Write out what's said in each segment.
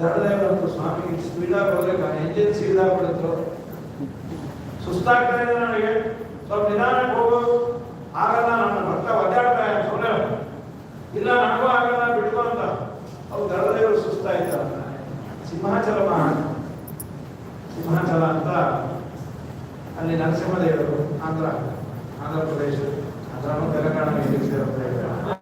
ಗರಡದೇವರಂತು ಸ್ವಾಮಿ ಸ್ಪೀಡಾಗಿ ಹೋದ್ರೆ ಎಂಜಿನ್ ಬಿಡುತ್ತೆ ಸುಸ್ತಾಗ್ತಾ ಇದೆ ನನಗೆ. ಸ್ವಲ್ಪ ನಿಧಾನಕ್ಕೆ ಹೋಗು. ಆಗಲ್ಲ ನನ್ನ ಭಕ್ತ ಒದ್ದಾಡ್ತಾ ಸುಮ್ಮನೆ ಇಲ್ಲ, ನನಗೂ ಆಗಲ್ಲ ಬಿಡ್ಕೊ ಅಂತ. ಅವ್ರು ಗರಡದೇವರು ಸುಸ್ತಾಯ್ತ ಸಿಂಹಾಚಲ ಮಹಾ ಸಿಂಹಾಚಲ ಅಂತ ಅಲ್ಲಿ ನರಸಿಂಹದೇವರು ಆಂಧ್ರ ಆಂಧ್ರ ಪ್ರದೇಶ, ಆಂಧ್ರನು ತೆಲಂಗಾಣ ಸೇರುತ್ತೆ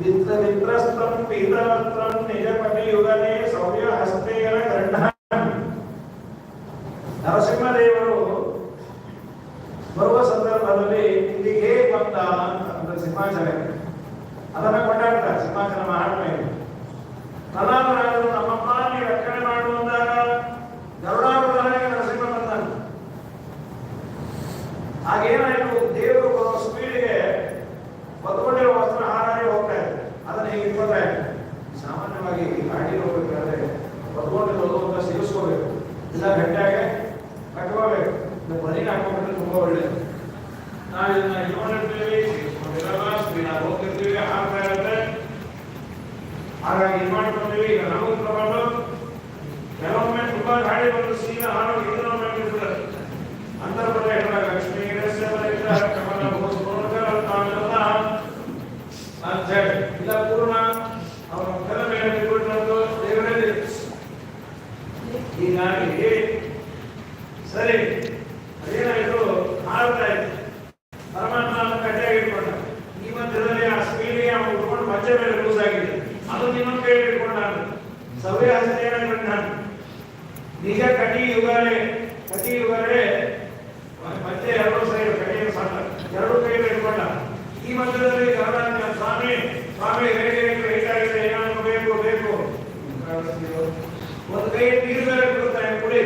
ವಿತ್ರ ವಿತ್ರಸ್ತಂ ಪೀತವಸ್ತ್ರಂ ನಿಜಪತಿ ಯುಗನೇ ಸೌರ್ಯ ಹಸ್ತೇನ ಗೃಹ್ಣಾಮಿ ನರಸಿಂಹದೇವರು ಬರುವ ಸಂದರ್ಭದಲ್ಲಿ ಇಲ್ಲಿಗೆ ಬಂದ ಅಂತ ಸಿಂಹಾಚಲಕ್ಕೆ ಅದನ್ನ ಕೊಂಡಾಡ್ತಾರೆ ಸಿಂಹಾಚಲ ಮಹಾತ್ಮೆ ಪ್ರಹ್ಲಾದರಾಜರು ನಮ್ಮಮ್ಮ ನೀವು ರಕ್ಷಣೆ ಮಾಡು ಅಂದಾಗ ಗರುಡಾವತಾರಕ್ಕೆ ನರಸಿಂಹ ಬಂದಾನ. ಆಗೇನಾಯ್ತು ದೇವರು ಸ್ಪೀಡ್ಗೆ ಹೊತ್ಕೊಂಡಿರೋ ವಸ್ತ್ರ ಹಾರಾಡಿ ಹೋಗ್ತಾ ಇದೆ ಅದನ್ನ ಹೀಗೆ ಇಟ್ಕೊತಾ ಇದೆ ಈ ಗಾಡಿ ಹೋಗ್ಬೇಕಾದ್ರೆ ಬದುಕೊಂಡು ಹೋಗುವಂತ ಸೇವಿಸ್ಕೋಬೇಕು ಇಲ್ಲ, ಗಟ್ಟಿಯಾಗೆ ಕಟ್ಕೋಬೇಕು. ಬಲಿನ ಹಾಕೊಂಡ್ರೆ ತುಂಬಾ ಒಳ್ಳೇದು. ನಾವು ಇದನ್ನ ಇಟ್ಕೊಂಡಿರ್ತೀವಿ ಆಗಿ ಹೋಗ್ತಿರ್ತೀವಿ ಆಗ್ತಾ ಇರುತ್ತೆ. ಹಾಗಾಗಿ ಇದು ಮಾಡ್ಕೊಂಡಿವಿ ಈಗ ನಮಗೂ ತಗೊಂಡು ಕೆಲವೊಮ್ಮೆ ತುಂಬಾ ಗಾಡಿ ಬಂದು ಸೀದಾ ಹಾಡು ಇದನ್ನ ಲಕ್ಷ್ಮೀ ಒಂದು ಕೈ ನೀರು ಬೇರೆ ಬಿಡುತ್ತಾರೆ ಕುಡಿ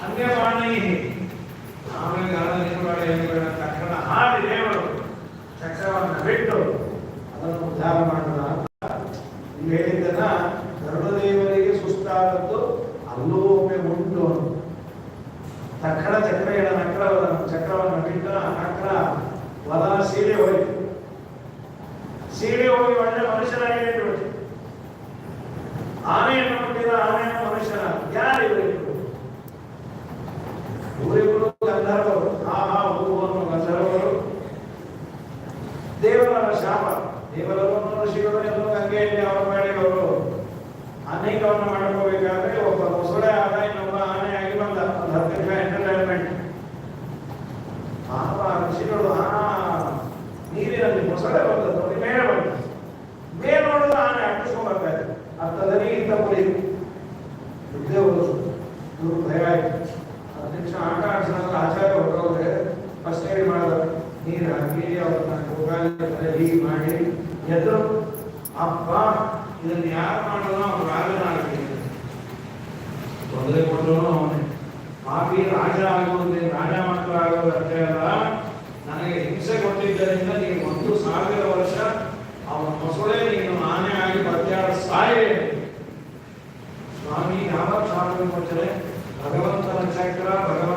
ಹಂಗೆ ಮಾಡಿ ಆಮೇಲೆ ಗರುಡ ನೀರು ಬೇಡ ಏನು ಬೇಡ ತಕ್ಷಣ ಹಾಡಿ ದೇವರು ಚಕ್ರವನ್ನು ಬಿಟ್ಟು ಅದನ್ನು ಉದ್ಧಾರ ಮಾಡೋಣ ಅಂತ ನೀವು ಹೇಳಿದ್ದನ್ನ ಗರುಡದೇವರಿಗೆ ಸುಸ್ತಾದದ್ದು ಅಲ್ಲೂ ಒಮ್ಮೆ ಉಂಟು ಅಂತ. ತಕ್ಷಣ ಚಕ್ರಗಳ ನಕ್ರವನ್ನು ಚಕ್ರವನ್ನು ಬಿಟ್ಟ ನಕ್ರ ವದ ಸೀರೆ ಹೋಯ್ತು ಸೀರೆ ಹೋಗಿ ಒಳ್ಳೆ ಮನುಷ್ಯನಾಗಿ ಬಿಟ್ಟು ಆನೆಯನ್ನು ಮುಟ್ಟಿದ ಆನೆಯನ್ನು ಮನುಷ್ಯನ ಯಾರು ಇವರಿಬ್ಬರು ಇವರಿಬ್ಬರು ಗಂಧರ್ವರು ಆ ಹಾ ಹೂ ಅನ್ನೋ ಗಂಧರ್ವರು ದೇವರ ಶಾಪ ದೇವರವರು ಎದ್ರು ಅಪ್ಪ ಇದನ್ನ ಯಾರು ಮಾಡೋಣ ಅವ್ರು ರಾಜನ ತೊಂದರೆ ಕೊಟ್ಟರು ಅವನೇ. ಪಾಪಿ ರಾಜ ಆಗುವುದೇ ರಾಜ ಮಾತ್ರ ಆಗೋದು ಅಂತ ಅಲ್ಲ ನನಗೆ ಹಿಂಸೆ ಕೊಟ್ಟಿದ್ದರಿಂದ ನೀವು ಒಂದು ಸಾವಿರ ವರ್ಷ ಅವನ ಮೊಸಳೆ ನೀನು ಆನೆ ಆಗಿ ಬರ್ತಾರ ಸಾಯೇ. ಸ್ವಾಮಿ ಯಾವ ಸಾಧನೆ ಕೊಟ್ಟರೆ ಭಗವಂತನ ಚಕ್ರ, ಭಗವಂತನ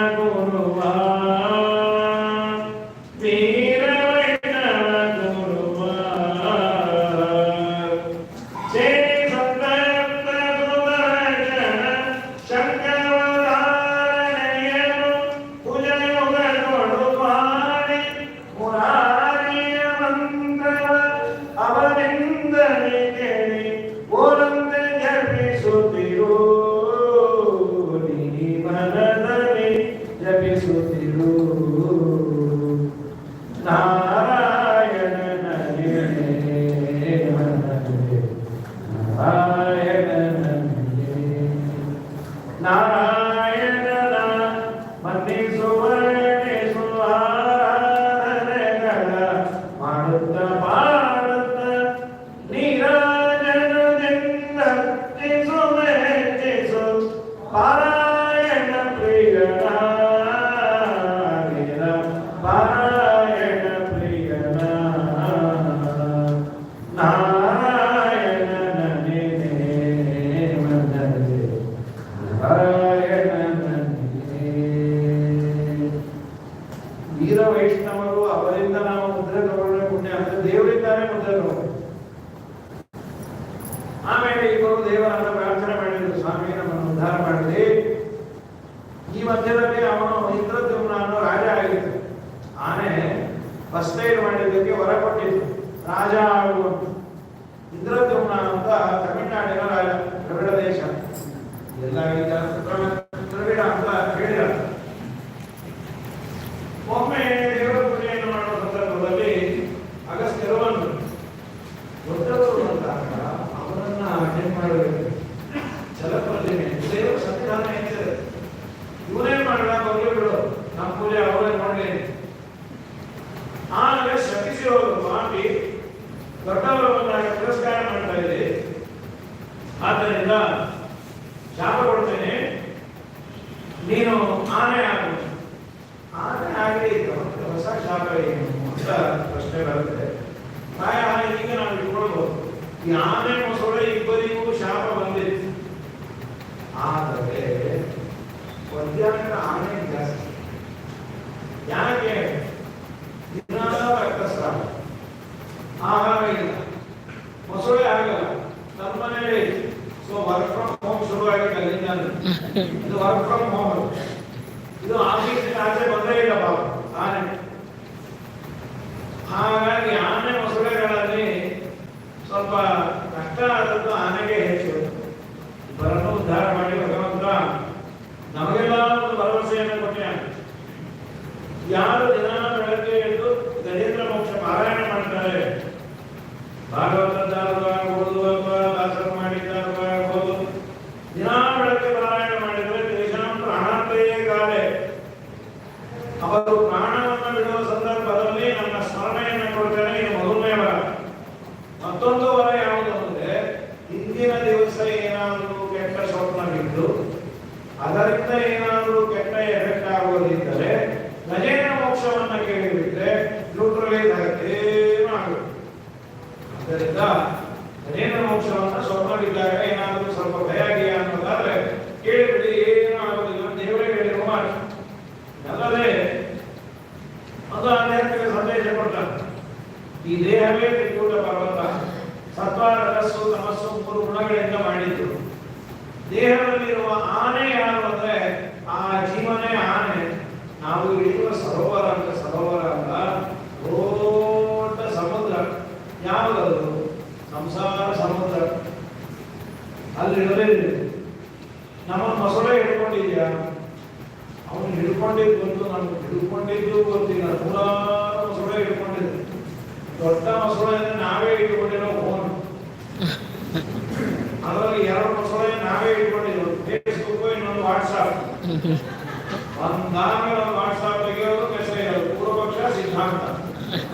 ಫಸ್ಟ್ ಮಾಡಿದ್ದಕ್ಕೆ ಹೊರ ಕೊಟ್ಟಿತ್ತು ರಾಜ ಆಗುವಂತ ಇಂದ್ರದ್ಯುಮ್ನ ಅಂತ ತಮಿಳುನಾಡಿನ ರಾಜ, ದ್ರವಿಡ ದೇಶ. ಎಲ್ಲ ದ್ರವಿಡ ಅಂತ ಹೇಳಿದ ಒಮ್ಮೆ ದೇವರ ಪೂಜೆಯನ್ನು ಮಾಡುವ ಸಂದರ್ಭದಲ್ಲಿ ಅಗಸ್ತ್ಯರು ಬಂದರು. ದೊಡ್ಡವರು ಬಂದಾಗ ಅವರನ್ನ ಅಟೆಂಡ್ ಮಾಡಬೇಕು ಜಲಪ್ರತಿಮೆ ದೇವರ ಸಂವಿಧಾನ ಏನಿದೆ ಇವನೇನ್ ಮಾಡಲ್ಲ ಹೋಗ್ಲಿ ಬಿಡು ನಮ್ಮ ಪೂಜೆ ಅವರೇ ಮಾಡಲಿ ಆಮೇಲೆ ಶಪಿಸಿ ಹೋದ್ರು ಸ್ವಾಮಿ ದೊಡ್ಡವರು ಬಂದಾಗ ತಿರಸ್ಕಾರ ಮಾಡ್ತಾ ಇದೆ ಆದ್ದರಿಂದ ಶಾಪ ಕೊಡ್ತೇನೆ ನೀನು ಆನೆ ಆಗು ಆನೆ ಆಗಲಿ ಮತ್ತೆ ಹೊಸ ಶಾಪ ಏನು ಅಂತ ಪ್ರಶ್ನೆ ಬರುತ್ತೆ ಪ್ರಾಯ ಈಗ ನಾವು ಇಟ್ಕೊಳ್ಬಹುದು ಈ ಆನೆ ಮೊಸಳೆ, ಇಬ್ಬರಿಗೂ ಶಾಪ ಬಂದಿತ್ತು ಆದರೆ ಮಧ್ಯಾಹ್ನ ಆನೆ ಜಾಸ್ತಿ. ಯಾಕೆ? ರಕ್ತಸ್ರಾವ. ಆಹಾರ ಇಲ್ಲ. ಮೊಸಳೆ ಆಗಲ್ಲ. ನಮ್ಮ ಮನೆಯಲ್ಲಿ ಸೊ ವರ್ಕ್ ಫ್ರಮ್ ಹೋಮ್ ಶುರು ಆಗಿದೆ ಅಲ್ಲಿಂದ ಇದು ವರ್ಕ್ ಫ್ರಮ್ ಹೋಮ್ ಇದು ಆಫೀಸಿನ ಆಚೆ ಬಂದೇ ಇಲ್ಲ ಪಾಪ. ಆನೆ. ಅವರು ಪ್ರಾಣವನ್ನು ಮಾಡಿದ್ದು ದೇಹದಲ್ಲಿರುವ ಆನೆ ಯಾರು ಅಂದ್ರೆ ಆ ಜೀವನೇ ಆನೆ. ನಾವು ಇಳಿಯುವ ಸರೋವರ ಅಂತ ಸರೋವರ ಅಂತ ದೊಡ್ಡ ಸಮುದ್ರ. ಯಾವುದದು ಸಂಸಾರ ಸಮುದ್ರ. ಅಲ್ಲಿ ನಮ್ಮ ಮೊಸಳೆ ಹಿಡ್ಕೊಂಡಿದ್ಯಾ? ಅವನು ಹಿಡ್ಕೊಂಡಿದ್ದು ಬಂತು ನಮ್ಗೆ ಹಿಡ್ಕೊಂಡಿದ್ದು ಗೊತ್ತಿಲ್ಲ. ನೂರಾರು ಮೊಸಳೆ ಹಿಡ್ಕೊಂಡಿದ್ದು ದೊಡ್ಡ ಮೊಸಳೆ ಅಂದ್ರೆ ನಾವೇ ಇಟ್ಕೊಂಡಿರೋ ಫೋನ್ ಅದರಲ್ಲಿ ಎರಡು ಮೊಸಳೆ ನಾವೇ ಇಟ್ಕೊಂಡಿದ್ದು ಫೇಸ್ಬುಕ್ ಇನ್ನೊಂದು ವಾಟ್ಸಾಪ್ ಒಂದು ವಾಟ್ಸಾಪ್ ತೆಗೆಯೋದು ಮೆಸೇಜ್ ಅದು ಪೂರ್ವಪಕ್ಷ ಸಿದ್ಧಾಂತ.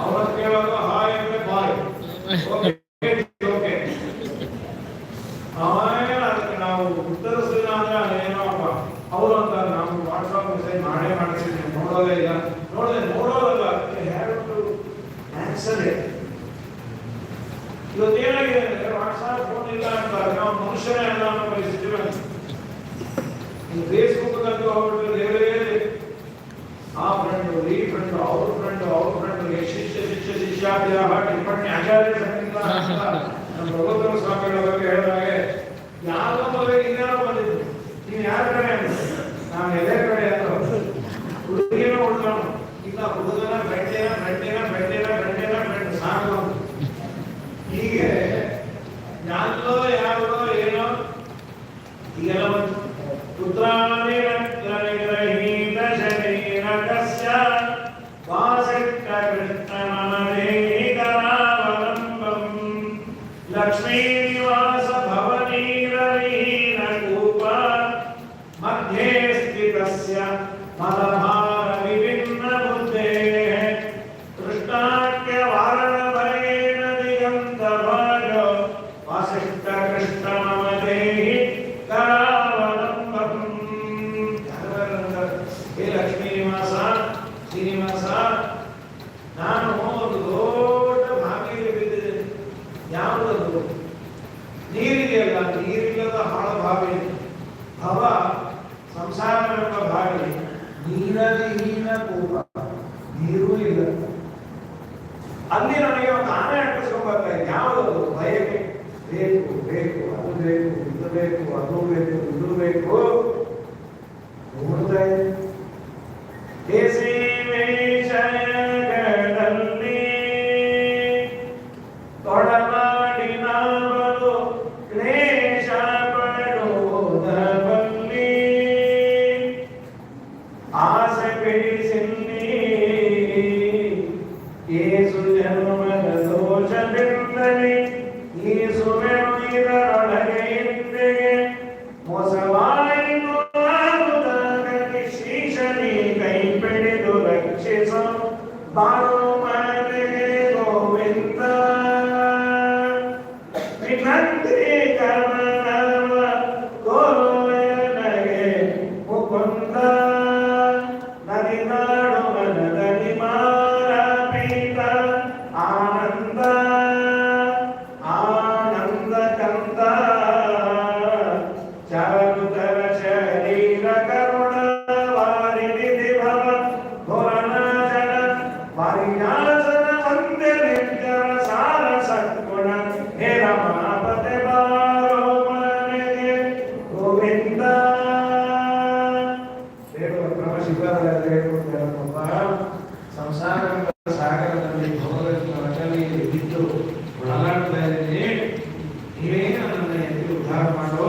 ಅವರ ಕೇಳೋದು ಹಾಯ್ ಅಂದ್ರೆ ಬಾಯ್. ಅದಕ್ಕೆ ನಾವು ಉತ್ತರಿಸಲಿಲ್ಲ ಅಂದ್ರೆ ಅದೇನೋ ಅಪ್ಪ ಅಂತ ನಾವು ವಾಟ್ಸಾಪ್ ಮೆಸೇಜ್ ಮಾಡೇ ಮಾಡ್ತೀವಿ ನೋಡೋದೇ ಇಲ್ಲ. ನೋಡದೆ, ನೋಡೋದಲ್ಲ ಆನ್ಸರ್ ಇವತ್ತು ಏನಾಗಿದೆ ಅಂದ್ರೆ ವಾಟ್ಸಾಪ್ ಫೋನ್ ಇಲ್ಲ ಅಂತ, ನಾವು ಮನುಷ್ಯನೇ ಅಲ್ಲ ಪರಿಸ್ಥಿತಿ ಬಂದಿದೆ ಈ ಫೇಸ್ಬುಕ್ ಅಂತೂ ಹೋಗ್ಬಿಟ್ರೆ ದೇವರೇ ಆ ಫ್ರೆಂಡ್ ಈ ಫ್ರೆಂಡ್ ಅವ್ರ ಫ್ರೆಂಡ್ ಅವ್ರ ಫ್ರೆಂಡ್ ಶಿಷ್ಯ ಶಿಷ್ಯ ಶಿಷ್ಯಾದ್ಯಾಹ ಟಿಪ್ಪಣಿ ಆಚಾರ್ಯ ಸಂಗೀತ ನಮ್ಮ ಭಗವಂತನ ಸ್ವಾಮಿಗಳ ಬಗ್ಗೆ ಹೇಳಿದಾಗೆ ಯಾವ ಮದುವೆ ಇನ್ಯಾರೋ ಬಂದಿದ್ದು ನೀವು ಯಾರ ಕಡೆ ನಾನು ಎದೆ ಕಡೆ ಅಂತ. ಹುಡುಗಿನ ಹುಡುಗನು ಇಲ್ಲ ಹುಡುಗನ ಅಲ್ಲಿ ನನಗೆ ಒಂದು ಆನೆ ಅಟ್ಟಿಸ್ಕೊಂಡ್ ಬರ್ತಾ ಇದೆ. ಯಾವುದು ಬಯಕೆ ಬೇಕು ಬೇಕು, ಅದು ಬೇಕು ಅದು ಬೇಕು, ಇದು ಬೇಕು. ನೋಡ್ತಾ ಇದೆ Padre. ಒಳಗಾಡ್ತಾ ಇದ್ದೀನಿ ನೀವೇ ನನ್ನನ್ನು ಎದುರು ಉದ್ಧಾರ ಮಾಡೋ